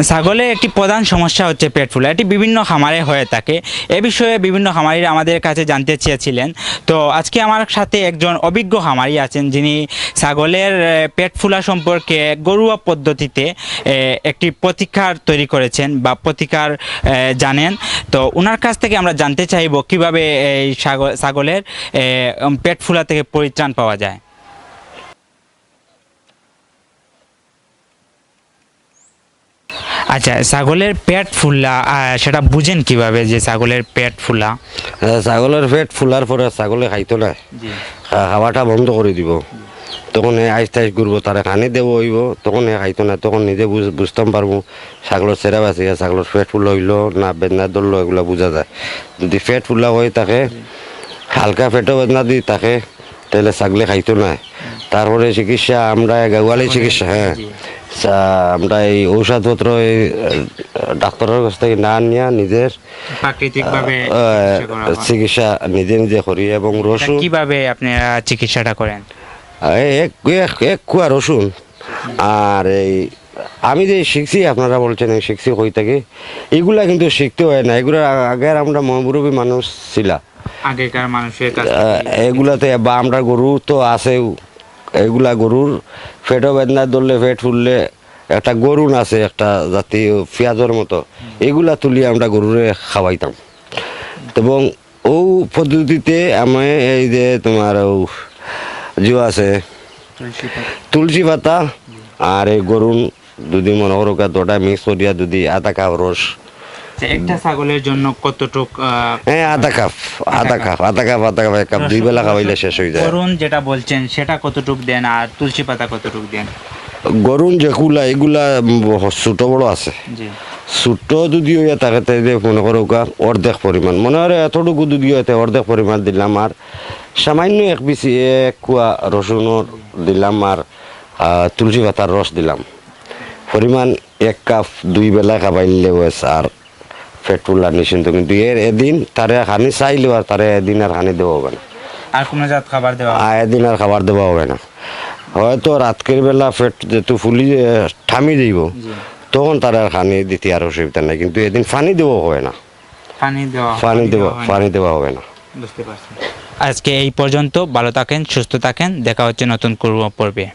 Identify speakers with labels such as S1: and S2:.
S1: ছাগলের একটি প্রধান সমস্যা হচ্ছে পেট ফুলা। এটি বিভিন্ন খামারে হয়ে থাকে। এ বিষয়ে বিভিন্ন খামারিরা আমাদের কাছে জানতে চেয়েছিলেন। তো আজকে আমার সাথে একজন অভিজ্ঞ খামারি আছেন যিনি ছাগলের পেট ফুলা সম্পর্কে গরুয়া পদ্ধতিতে একটি প্রতিকার তৈরি করেছেন বা প্রতিকার জানেন। তো ওনার কাছ থেকে আমরা জানতে চাইব কীভাবে এই ছাগল- ছাগলের পেট ফুলা থেকে পরিত্রাণ পাওয়া যায়। আচ্ছা ছাগলের পেট ফুলা সেটা বুঝেন কীভাবে যে ছাগলের পেট ফুলা?
S2: ছাগলের পেট ফুলার পরে ছাগলে খাইতো না। খাওয়াটা বন্ধ করে দিব। তখন আইস টাইস ঘুরবো তারা খানি দেব হইব তখন খাইতো না তখন নিজে বুঝ- বুঝতাম পারব ছাগলের সেরা বাঁচি ছাগলের পেট ফুল হইল না বেদনা ধরলো এগুলো বোঝা যায়। যদি পেট ফুলা হয়ে থাকে হালকা পেটও বেদনা যদি থাকে তাহলে ছাগলে খাইতো না। তারপরে চিকিৎসা আমরা গাওয়ালি চিকিৎসা হ্যাঁ। আমরা এই ঔষধপত্র এই ডাক্তারের কাছ থেকে না নিয়ে নিজের
S1: প্রাকৃতিকভাবে
S2: চিকিৎসা নিজে নিজে করি এবং রসুন
S1: কীভাবে আপনারা চিকিৎসাটা করেন?
S2: এক এক কুয়া রসুন। আর এই আমি যে শিখছি আপনারা বলছেন শিখছি কই থেকে এগুলা কিন্তু শিখতে হয় না। এগুলো আগের আমরা মহামুরবী মানুষ ছিলা।
S1: আগেকার মানুষের
S2: এগুলাতে বা আমরা গরু তো আছেও এগুলা গরুর পেটও বেদনা ধরলে পেট ফুললে একটা গরুন আছে একটা জাতীয় পেঁয়াজের মতো। এগুলা তুলি আমরা গরুরে খাওয়াইতাম। এবং ও পদ্ধতিতে আমি এই যে তোমার ও যে আছে তুলসী পাতা। আর এই গরুন যদি মনে করো দোটা মিক্স করিয়া যদি আধা কাপ রস।
S1: আচ্ছা, একটা ছাগলের জন্য কতটুক
S2: হ্যাঁ আধা কাপ আধা কাপ আধা কাপ আধা কাপ এক কাপ দুই বেলা খাওয়াইলে শেষ হয়ে যায়।
S1: করুন যেটা বলছেন সেটা কতটুক দেন আর তুলসী পাতা কতটুক দেন?
S2: গরুন যেগুলা এগুলা ছোট বড় আছে। ছোট যদি হইয়া থাকে তাইলে মনে করো অর্ধেক পরিমাণ মনে হয় এতটুকু যদি হইতে অর্ধেক পরিমাণ দিলাম আর সামান্য এক বিচি এক কুয়া রসুনের দিলাম আর তুলসী পাতার রস দিলাম। পরিমাণ এক কাপ দুই বেলা খাবাইলে বস আর পেট্রোল আর নিশ্চিন্ত কিন্তু এর এদিন তারে হানি চাইলেও আর তারে এদিন আর হানি দেওয়া হবে না।
S1: আর কোনো জাত খাবার দেওয়া
S2: এদিন আর খাবার দেওয়া হবে না। হয়তো রাতকের বেলা পেট যেহেতু ফুলি ঠামি দিব তখন তারা আর পানি দিতে আর অসুবিধা নাই কিন্তু এদিন ফানি দেবো হবে না।
S1: ফানি দেওয়া
S2: ফানি দেওয়া পানি দেওয়া হবে না।
S1: বুঝতে পারছি। আজকে এই পর্যন্ত ভালো থাকেন সুস্থ থাকেন দেখা হচ্ছে নতুন করব পর্বে।